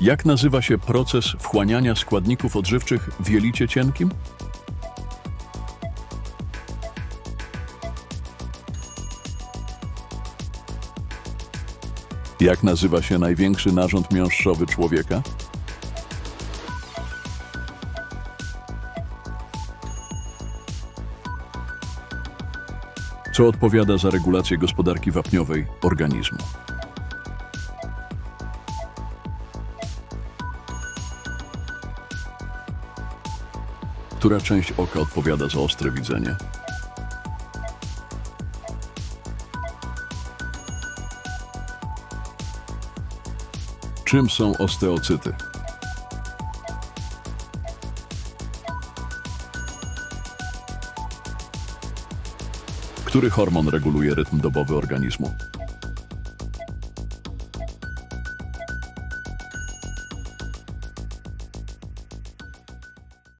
Jak nazywa się proces wchłaniania składników odżywczych w jelicie cienkim? Jak nazywa się największy narząd miąższowy człowieka? Co odpowiada za regulację gospodarki wapniowej organizmu? Która część oka odpowiada za ostre widzenie? Czym są osteocyty? Który hormon reguluje rytm dobowy organizmu?